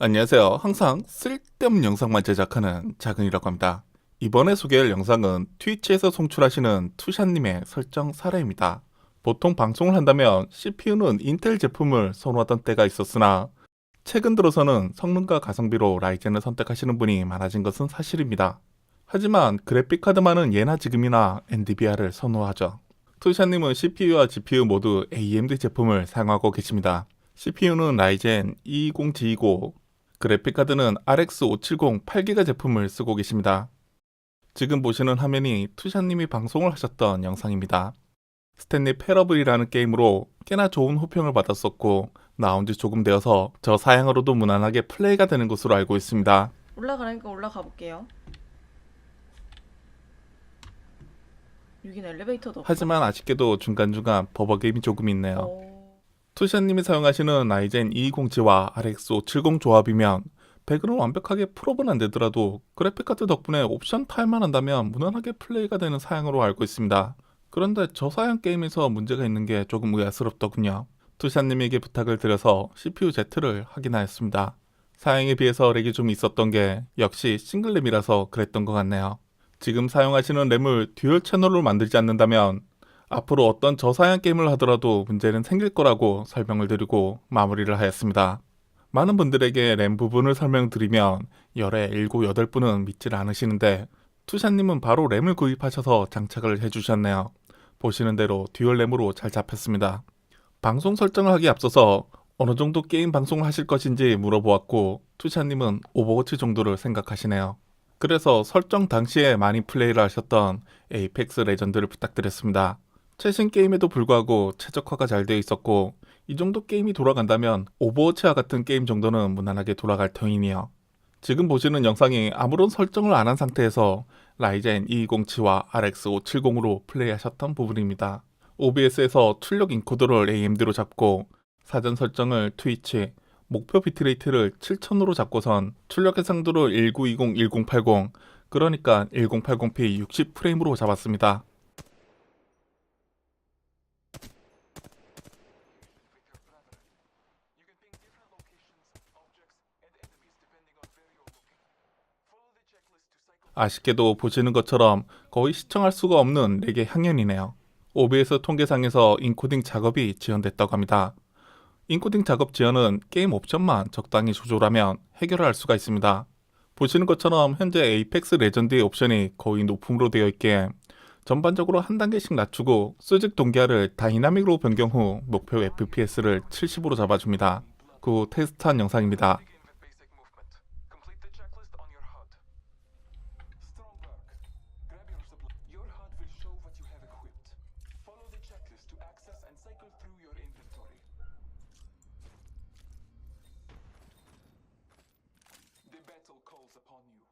안녕하세요. 항상 쓸데없는 영상만 제작하는 작은이라고 합니다. 이번에 소개할 영상은 트위치에서 송출하시는 투샷님의 설정 사례입니다. 보통 방송을 한다면 CPU는 인텔 제품을 선호하던 때가 있었으나 최근 들어서는 성능과 가성비로 라이젠을 선택하시는 분이 많아진 것은 사실입니다. 하지만 그래픽카드만은 예나 지금이나 NVIDIA를 선호하죠. 투샷님은 CPU와 GPU 모두 AMD 제품을 사용하고 계십니다. CPU는 라이젠 220G2고 그래픽카드는 RX 570 8기가 제품을 쓰고 계십니다. 지금 보시는 화면이 투샷님이 방송을 하셨던 영상입니다. 스탠리 패러블이라는 게임으로 꽤나 좋은 호평을 받았었고 나온 지 조금 되어서 저 사양으로도 무난하게 플레이가 되는 것으로 알고 있습니다. 올라가라니까 올라가 볼게요. 여긴 엘리베이터도 없어. 하지만 아쉽게도 중간중간 버벅임이 조금 있네요. 어... 투샷님이 사용하시는 라이젠 220G와 RX 570 조합이면 배그는 완벽하게 풀업은 안 되더라도 그래픽카드 덕분에 옵션 타임만 한다면 무난하게 플레이가 되는 사양으로 알고 있습니다. 그런데 저 사양 게임에서 문제가 있는 게 조금 의아스럽더군요. 투샷님에게 부탁을 드려서 CPU Z를 확인하였습니다. 사양에 비해서 렉이 좀 있었던 게 역시 싱글램이라서 그랬던 것 같네요. 지금 사용하시는 램을 듀얼 채널로 만들지 않는다면 앞으로 어떤 저사양 게임을 하더라도 문제는 생길 거라고 설명을 드리고 마무리를 하였습니다. 많은 분들에게 램 부분을 설명드리면 열의 7, 8분은 믿질 않으시는데 투샷님은 바로 램을 구입하셔서 장착을 해주셨네요. 보시는 대로 듀얼 램으로 잘 잡혔습니다. 방송 설정을 하기 앞서서 어느 정도 게임 방송을 하실 것인지 물어보았고 투샷님은 오버워치 정도를 생각하시네요. 그래서 설정 당시에 많이 플레이를 하셨던 에이펙스 레전드를 부탁드렸습니다. 최신 게임에도 불구하고 최적화가 잘 되어 있었고 이 정도 게임이 돌아간다면 오버워치와 같은 게임 정도는 무난하게 돌아갈 터이니요. 지금 보시는 영상이 아무런 설정을 안 한 상태에서 라이젠 220와 RX 570으로 플레이하셨던 부분입니다. OBS에서 출력 인코더를 AMD로 잡고 사전 설정을 트위치, 목표 비트레이트를 7000으로 잡고선 출력 해상도를 1920, 1080, 그러니까 1080p 60프레임으로 잡았습니다. 아쉽게도 보시는 것처럼 거의 시청할 수가 없는 렉의 향연이네요. OBS 통계상에서 인코딩 작업이 지연됐다고 합니다. 인코딩 작업 지연은 게임 옵션만 적당히 조절하면 해결할 수가 있습니다. 보시는 것처럼 현재 에이펙스 레전드의 옵션이 거의 높음으로 되어 있기에 전반적으로 한 단계씩 낮추고 수직 동기화를 다이나믹으로 변경 후 목표 FPS를 70으로 잡아줍니다. 그후 테스트한 영상입니다. To access and cycle through your inventory. The battle calls upon you.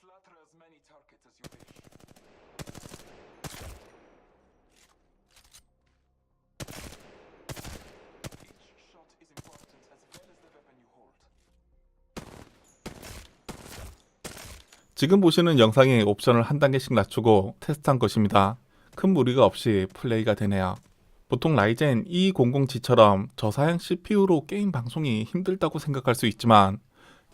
Slaughter as many targets as you wish. Each shot is important as well as the weapon you hold. 지금 보시는 영상의 옵션을 한 단계씩 낮추고 테스트한 것입니다. 큰 무리가 없이 플레이가 되네요. 보통 라이젠 220G처럼 저사양 CPU로 게임 방송이 힘들다고 생각할 수 있지만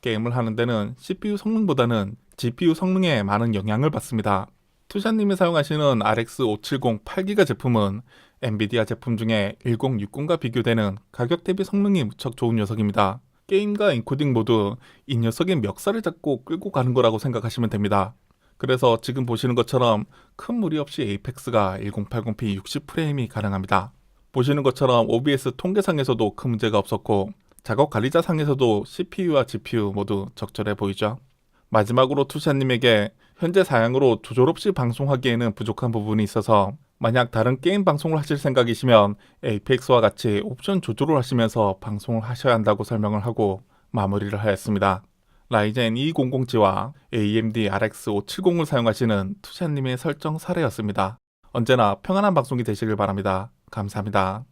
게임을 하는 데는 CPU 성능보다는 GPU 성능에 많은 영향을 받습니다. 투샷님이 사용하시는 RX 570 8기가 제품은 엔비디아 제품 중에 1060과 비교되는 가격 대비 성능이 무척 좋은 녀석입니다. 게임과 인코딩 모두 이 녀석의 멱살을 잡고 끌고 가는 거라고 생각하시면 됩니다. 그래서 지금 보시는 것처럼 큰 무리 없이 에이펙스가 1080p 60프레임이 가능합니다. 보시는 것처럼 OBS 통계상에서도 큰 문제가 없었고 작업 관리자 상에서도 CPU와 GPU 모두 적절해 보이죠. 마지막으로 투샷님에게 현재 사양으로 조절 없이 방송하기에는 부족한 부분이 있어서 만약 다른 게임 방송을 하실 생각이시면 에이펙스와 같이 옵션 조절을 하시면서 방송을 하셔야 한다고 설명을 하고 마무리를 하였습니다. 라이젠 220G와 AMD RX 570을 사용하시는 투샷님의 설정 사례였습니다. 언제나 평안한 방송이 되시길 바랍니다. 감사합니다.